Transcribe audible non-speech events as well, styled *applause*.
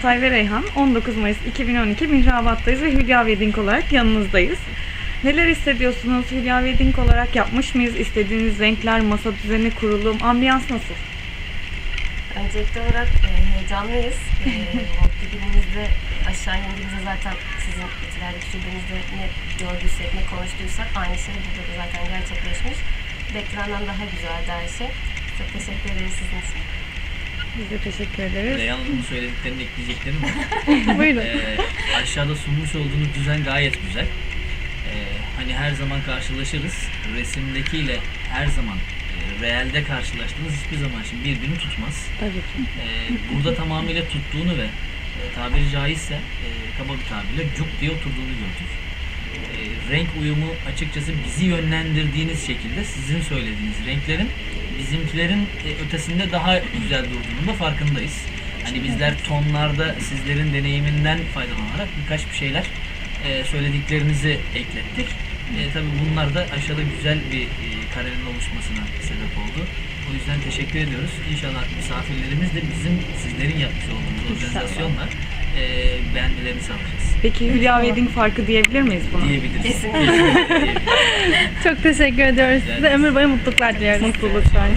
Altay ve Reyhan 19 Mayıs 2012 Mihrabat'tayız ve Hülya Wedding olarak yanınızdayız. Neler hissediyorsunuz? Hülya Wedding olarak yapmış mıyız? İstediğiniz renkler, masa düzeni, kurulum, ambiyans nasıl? Öncelikli olarak e, heyecanlıyız. E, günümüzde aşağı indiğimizde zaten sizin itilerde şubemizde ne gördüysek, ne konuştuysak aynı şey burada da zaten gerçekleşmiş. Beklenenden daha güzeldi her şey. Çok teşekkür ederiz sizin için. Biz de teşekkür ederiz. Reyhan Hanım'ın söylediklerini ekleyeceklerim var. *laughs* Buyurun. Ee, aşağıda sunmuş olduğunuz düzen gayet güzel. Ee, hani her zaman karşılaşırız. Resimdekiyle her zaman e, realde karşılaştığınız hiçbir zaman şimdi birbirini tutmaz. Tabii ki. Ee, burada tamamıyla tuttuğunu ve e, tabiri caizse e, kaba bir tabirle cuk diye oturduğunu gördük. E, renk uyumu açıkçası bizi yönlendirdiğiniz şekilde sizin söylediğiniz renklerin bizimkilerin e, ötesinde daha güzel durduğunun da farkındayız. Hani bizler tonlarda sizlerin deneyiminden faydalanarak birkaç bir şeyler e, söylediklerinizi eklettik. E, tabii bunlar da aşağıda güzel bir e, karenin oluşmasına sebep oldu. O yüzden teşekkür ediyoruz. İnşallah misafirlerimiz de bizim sizlerin yapmış olduğunuz organizasyonla e, beğenmelerini sağlayacağız. Peki Hülya Wedding farkı diyebilir miyiz buna? Diyebiliriz. Kesinlikle. Çok teşekkür ediyoruz size. Ömür boyu mutluluklar diliyoruz. Mutluluklar.